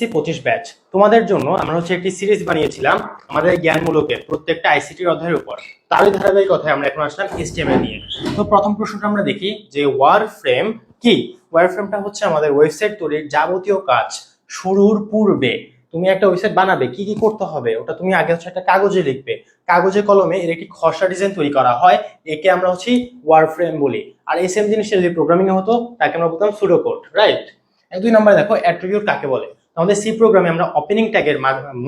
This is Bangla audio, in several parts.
এইচএসসি পঁচিশ ব্যাচ। তোমাদের জন্য আমরা হচ্ছে একটি সিরিজ বানিয়েছিলাম আমাদের জ্ঞানমূলকের প্রত্যেকটা আইসিটির অধ্যায়ের উপর। তারই ধারাবাহিকতায় আমরা এখন আসলাম এসটিএমএল নিয়ে। তো প্রথম প্রশ্নটা আমরা দেখি যে ওয়ার ফ্রেম কি? ওয়ার ফ্রেমটা হচ্ছে আমাদের ওয়েবসাইট তৈরির যাবতীয় কাজ শুরুর পূর্বে। তুমি একটা ওয়েবসাইট বানাবে, কি কি করতে হবে? ওটা তুমি আগে হচ্ছে একটা কাগজে লিখবে। কাগজে কলমে এর একটি খসড়া ডিজাইন তৈরি করা হয়, একে আমরা হচ্ছে ওয়ার ফ্রেম বলি। আর এই সেম জিনিসটা যদি প্রোগ্রামিং হতো, তাকে আমরা বলতাম সুডো কোড রাইট দুই নম্বরে দেখো অ্যাট্রিবিউট কাকে বলে? আমাদের সি প্রোগ্রামে আমরা ওপেনিং ট্যাগের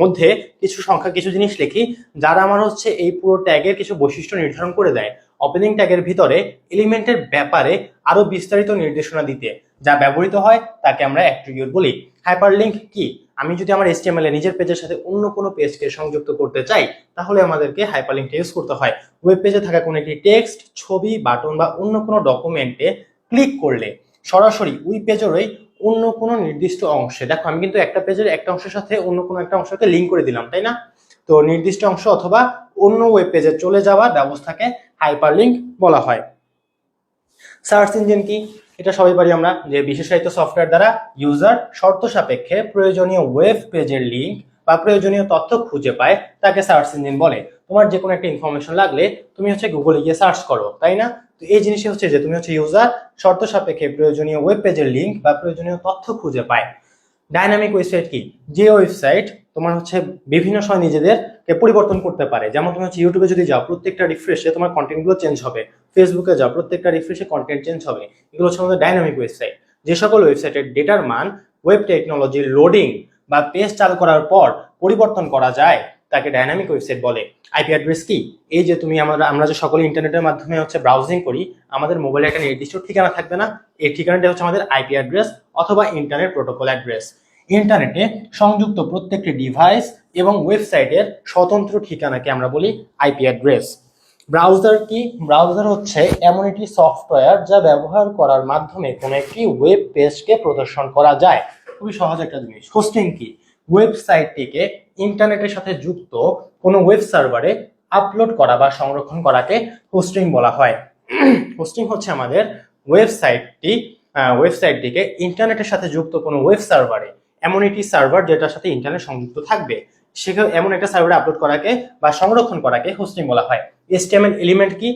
মধ্যে কিছু সংখ্যা, কিছু জিনিস লিখি, যারা আমার হচ্ছে এই পুরো ট্যাগের কিছু বৈশিষ্ট্য নির্ধারণ করে দেয়। ওপেনিং ট্যাগের ভিতরে এলিমেন্টের ব্যাপারে আরও বিস্তারিত নির্দেশনা দিতে, যা ব্যবহৃত হয় তাকে আমরা অ্যাট্রিবিউট বলি। হাইপারলিংক কি? আমি যদি আমার HTML এ নিজের পেজের সাথে অন্য কোনো পেজকে সংযুক্ত করতে চাই, তাহলে আমাদেরকে হাইপারলিংকটা ইউজ করতে হয়। ওয়েব পেজে থাকা কোনো একটি টেক্সট ছবি বাটন বা অন্য কোনো ডকুমেন্টে ক্লিক করলে সরাসরি ওই পেজেরই অন্য কোনো নির্দিষ্ট অংশে। দেখো, আমি কিন্তু একটা পেজের একটা অংশের সাথে অন্য কোনো একটা অংশকে লিঙ্ক করে দিলাম, তাই না? তো নির্দিষ্ট অংশ অথবা অন্য ওয়েব পেজে চলে যাওয়ার ব্যবস্থাকে হাইপার লিঙ্ক বলা হয়। সার্চ ইঞ্জিন কি? এটা সবাই পারি আমরা যে বিশেষায়িত সফটওয়্যার দ্বারা ইউজার শর্ত সাপেক্ষে প্রয়োজনীয় ওয়েব পেজের লিঙ্ক বা প্রয়োজনীয় তথ্য খুঁজে পায়, তাকে সার্চ ইঞ্জিন বলে। তোমার যে কোনো একটা ইনফরমেশন লাগলে তুমি হচ্ছে গুগলে গিয়ে সার্চ করো, তাই না? তো এই জিনিসই হচ্ছে যে তুমি হচ্ছে ইউজার শর্ত সাপেক্ষে প্রয়োজনীয় ওয়েব পেজের লিঙ্ক বা প্রয়োজনীয় তথ্য খুঁজে পায়। ডাইনামিক ওয়েবসাইট কি? যে ওয়েবসাইট তোমার হচ্ছে বিভিন্ন সময় নিজেদেরকে পরিবর্তন করতে পারে। যেমন তুমি হচ্ছে ইউটিউবে যদি যাও, প্রত্যেকটা রিফ্রেশে তোমার কন্টেন্টগুলো চেঞ্জ হবে। ফেসবুকে যাও, প্রত্যেকটা রিফ্রেশে কন্টেন্ট চেঞ্জ হবে। এগুলো হচ্ছে আমাদের ডাইনামিক ওয়েবসাইট যে সকল ওয়েবসাইটের ডেটার মান ওয়েব টেকনোলজি লোডিং বা পেজ চালু করার পর পরিবর্তন করা যায়, তাকে ডাইনামিক ওয়েবসাইট বলে। আইপি অ্যাড্রেস কি? এই যে তুমি আমরা আমরা যে সকলে ইন্টারনেটের মাধ্যমে হচ্ছে ব্রাউজিং করি, আমাদের মোবাইলে একটা নির্দিষ্ট ঠিকানা থাকবে না। এই ঠিকানাটা হচ্ছে আমাদের আইপি অ্যাড্রেস অথবা ইন্টারনেট প্রোটোকল অ্যাড্রেস ইন্টারনেটে সংযুক্ত প্রত্যেকটি ডিভাইস এবং ওয়েবসাইটের স্বতন্ত্র ঠিকানাকে আমরা বলি আইপি অ্যাড্রেস ব্রাউজার কি? ব্রাউজার হচ্ছে এমন একটি সফটওয়্যার যা ব্যবহার করার মাধ্যমে কোনো একটি ওয়েব পেজকে প্রদর্শন করা যায়। খুবই সহজ একটা জিনিস। হোস্টিং কি? ওয়েবসাইটটিকে ইন্টারনেটের সাথে যুক্ত কোনো ওয়েব সার্ভারে আপলোড করা বা সংরক্ষণ করাকে হোস্টিং বলা হয়। হোস্টিং হচ্ছে আমাদের ওয়েবসাইটটি ওয়েবসাইটটিকে ইন্টারনেটের সাথে যুক্ত কোনো ওয়েব সার্ভারে এমন একটি সার্ভার যেটার সাথে ইন্টারনেট সংযুক্ত থাকবে, সেখানে এমন একটা সার্ভারে আপলোড করাকে বা সংরক্ষণ করাকে হোস্টিং বলা হয়। HTML এলিমেন্ট কি?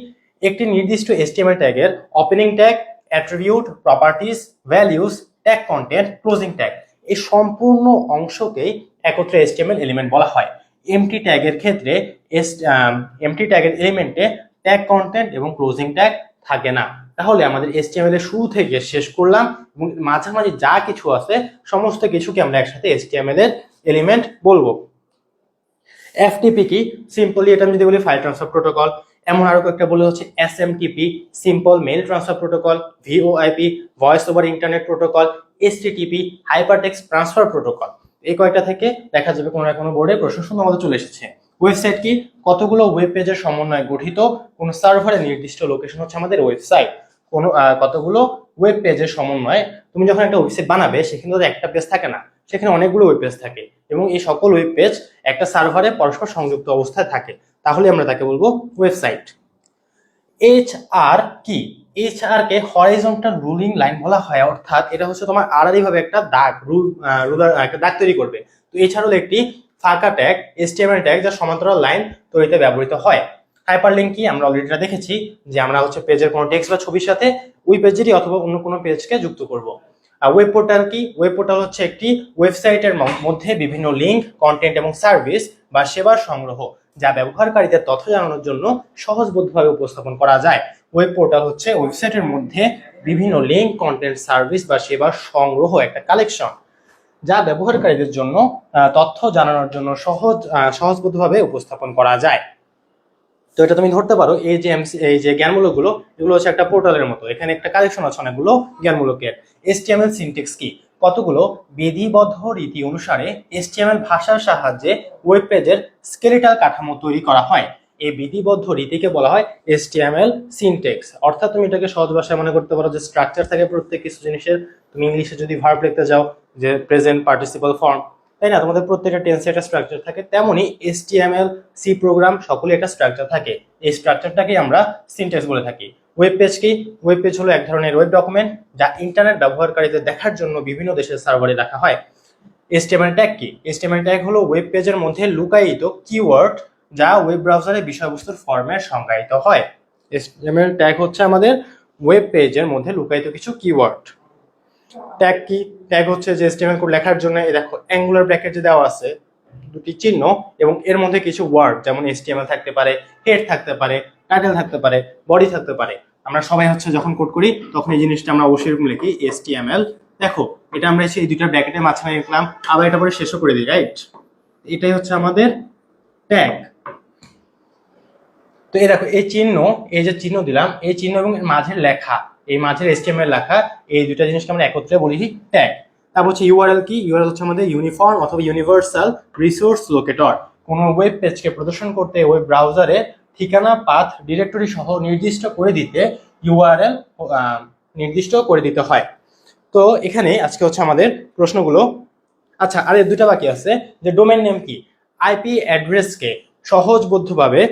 একটি নির্দিষ্ট HTML ট্যাগের opening tag attribute properties values tag content closing tag এই সম্পূর্ণ অংশকেই একত্রে HTML এলিমেন্ট বলা হয়। এমটি ট্যাগের ক্ষেত্রে এমটি ট্যাগের এলিমেন্টে ট্যাগ কন্টেন্ট এবং ক্লোজিং ট্যাগ থাকে না। তাহলে আমাদের HTML এর শুরু থেকে শেষ করলাম এবং মাঝামাঝি যা কিছু আছে, সমস্ত কিছুকে আমরা একসাথে HTML এর এলিমেন্ট বলব। এফটিপি কি? সিম্পলি এটা আমি যদি বলি ফাইল ট্রান্সফার প্রোটোকল এমন আরও কয়েকটা বলে হচ্ছে SMTP simple mail transfer protocol VOIP voice over internet protocol HTTP hypertext transfer protocol এই কয়েকটা থেকে দেখা যাবে কোনো না কোনো বোর্ডে প্রশ্ন আমাদের চলে এসেছে। ওয়েবসাইট কি? কতগুলো ওয়েব পেজের সমন্বয়ে গঠিত? কোন সার্ভারের নির্দিষ্ট লোকেশন হচ্ছে আমাদের ওয়েবসাইট কোনো কতগুলো ওয়েব পেজের সমন্বয়ে? তুমি যখন একটা ওয়েবসাইট বানাবে, সেখানে তো একটা পেজ থাকে না। সেখানে অনেকগুলো ওয়েব পেজ থাকে। এবং এই সকল ওয়েব পেজ একটা সার্ভারে পরস্পর সংযুক্ত অবস্থায় থাকে। তাহলে আমরা তাকে বলব ওয়েবসাইট এইচ আর কি? এইচ আর কে হরাইজন্টাল রুলিং লাইন বলা হয়, অর্থাৎ এটা হচ্ছে তোমার আড়াআড়ি ভাবে একটা দাগ রুলার একটা দাগ তৈরি করবে। তো এছাড়াও একটি ফাঁকা ট্যাগ এসটিএমএল ট্যাগ যা সমান্তরাল লাইন তৈরিতে ব্যবহৃত হয়। হাইপারলিংক কি? আমরা অলরেডি এটা দেখেছি, যে আমরা হচ্ছে পেজের কোনো টেক্সট বা ছবির সাথে ওই পেজেরই অথবা অন্য কোনো পেজকে যুক্ত করব। ওয়েব পোর্টাল কি? ওয়েব পোর্টাল হচ্ছে একটি ওয়েবসাইটের মধ্যে বিভিন্ন লিঙ্ক কন্টেন্ট এবং সার্ভিস বা সেবার সংগ্রহ। যা ব্যবহারকারীদের তথ্য জানানোর জন্য সহজবোধ্যভাবে উপস্থাপন করা যায়। ওয়েব পোর্টাল হচ্ছে ওয়েবসাইটের মধ্যে বিভিন্ন লিঙ্ক কন্টেন্ট সার্ভিস বা সেবার সংগ্রহ একটা কালেকশন যা ব্যবহারকারীদের জন্য তথ্য জানানোর জন্য সহজ সহজবোধ্যভাবে উপস্থাপন করা যায়। তো এটা তুমি ধরতে পারো, এই যে এই যে জ্ঞানমূলকগুলো এগুলো হচ্ছে একটা পোর্টালের মতো। এখানে একটা কালেকশন আছে অনেকগুলো জ্ঞানমূলকের। HTML সিনটেক্স কি? কতগুলো বিধিবদ্ধ রীতি অনুসারে এসটিএমএল ভাষার সাহায্যে ওয়েব পেজের স্কেলেটাল কাঠামো তৈরি করা হয়। এই বিধিবদ্ধ রীতিকে বলা হয় এসটিএমএল সিনটেক্স অর্থাৎ তুমি এটাকে সহজ ভাষায় মনে করতে পারো যে স্ট্রাকচার থাকে প্রত্যেক কিছু জিনিসের। তুমি ইংলিশে যদি ভার্ব লিখতে যাও যে প্রেজেন্ট পার্টিসিপাল ফর্ম তাই না? তোমাদের প্রত্যেকটা টেন্সে একটা স্ট্রাকচার থাকে। তেমনি এসটিএমএল সি প্রোগ্রাম সকলে একটা স্ট্রাকচার থাকে। এই স্ট্রাকচারটাকে আমরা সিনটেক্স বলে থাকি। ওয়েব পেজ কি? ওয়েব পেজ হলো এক ধরনের ওয়েব ডকুমেন্ট যা ইন্টারনেট ব্যবহারকারীদের দেখার জন্য বিভিন্ন দেশের সার্ভারে রাখা হয়। এসটিএমএল ট্যাগ কি? এসটিএমএল ট্যাগ হলো ওয়েব পেজের মধ্যে লুকায়িত কিওয়ার্ড যা ওয়েব ব্রাউজারে বিষয়বস্তুর ফর্মে সংজ্ঞায়িত হয়। এসটিএমএল ট্যাগ হচ্ছে আমাদের ওয়েব পেজের মধ্যে লুকায়িত কিছু কিওয়ার্ড ট্যাগ কি? ট্যাগ হচ্ছে যে এসটিএমএল কোড লেখার জন্য দেখো অ্যাঙ্গুলার ব্র্যাকেট দেওয়া আছে, দুটি চিহ্ন এবং এর মধ্যে কিছু ওয়ার্ড যেমন এসটিএমএল থাকতে পারে হেড থাকতে পারে টাইটেল থাকতে পারে বডি থাকতে পারে। আমরা সবাই হচ্ছে যখন কোড করি, তখন এই জিনিসটা আমরা অবশ্যই এরকম লিখি এসটিএমএল দেখো, এটা আমরা এসে এই দুইটা ব্র্যাকেটের মাঝখানে লিখলাম, আবার এটা পরে শেষও করে দিই রাইট এটাই হচ্ছে আমাদের ট্যাগ তো এই দেখো, এই চিহ্ন, এই যে চিহ্ন দিলাম, এই চিহ্ন এবং মাঝের লেখা, এই মাঝের এসটিএমএল লেখা, এই দুইটা জিনিসকে আমরা একত্রে বলি ট্যাগ তারপর হচ্ছে ইউআরএল কি? ইউআরএল হচ্ছে আমাদের ইউনিফর্ম অথবা ইউনিভার্সাল রিসোর্স লোকেটর কোনো ওয়েব পেজকে প্রদর্শন করতে ওয়েব ব্রাউজারে ঠিকানা পাথ ডিরেক্টরি সহ নির্দিষ্ট করে দিতে ইউআরএল নির্দিষ্ট করে দিতে হয়। তো এখানে আজকে হচ্ছে আমাদের প্রশ্নগুলো। আচ্ছা আর দুইটা বাকি আছে, যে ডোমেন নেম কি? আইপি অ্যাড্রেসকে সহজবদ্ধভাবে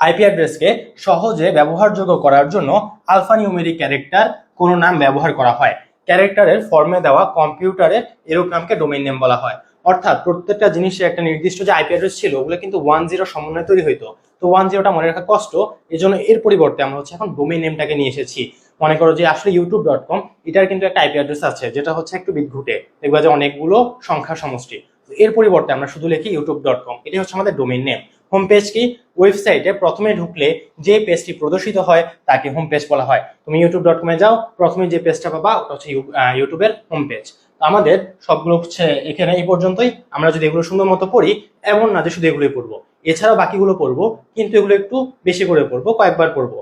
আইপি অ্যাড্রেসকে সহজে ব্যবহারযোগ্য করার জন্য আলফা নিউমেরিক ক্যারেক্টার কোনো নাম ব্যবহার করা হয়। ক্যারেক্টারের ফর্মে দেওয়া কম্পিউটারের এরূপ নামকে ডোমেইন নেম বলা হয়। অর্থাৎ প্রত্যেকটা জিনিসের একটা নির্দিষ্ট যে আইপি অ্যাড্রেস ছিল, ওগুলো কিন্তু ওয়ান জিরো সমন্বয়ে তৈরি হইতো। তো ওয়ান জিরোটা মনে রাখা কষ্ট এই জন্য এর পরিবর্তে আমরা হচ্ছে এখন ডোমেইন নেমটাকে নিয়ে এসেছি। মনে করো যে আসলে ইউটিউব ডট কম এটার কিন্তু একটা আইপি অ্যাড্রেস আছে, যেটা হচ্ছে একটু বিদ্ঘুটে। দেখবা যে অনেকগুলো সংখ্যা সমষ্টি। এর পরিবর্তে আমরা শুধু লিখি ইউটিউব ডট কম এটাই হচ্ছে আমাদের ডোমেইন নেম হোম পেজ কি? ওয়েবসাইটে প্রথমে ঢুকলে যে পেজটি প্রদর্শিত হয়, তাকে হোম পেজ বলা হয়। তুমি ইউটিউব ডট কমে যাও, প্রথমে যে পেজটা পাবা, ওটা হচ্ছে ইউ- ইউটিউবের হোম পেজ আমাদের সবগুলো হচ্ছে এখানে এই পর্যন্তই। আমরা যদি এগুলো সুন্দর মতো পড়ি, এমন না যে শুধু এগুলোই পড়ব। এছাড়া বাকিগুলো পড়ব, কিন্তু এগুলো একটু বেশি করে পড়ব, কয়েকবার পড়ব।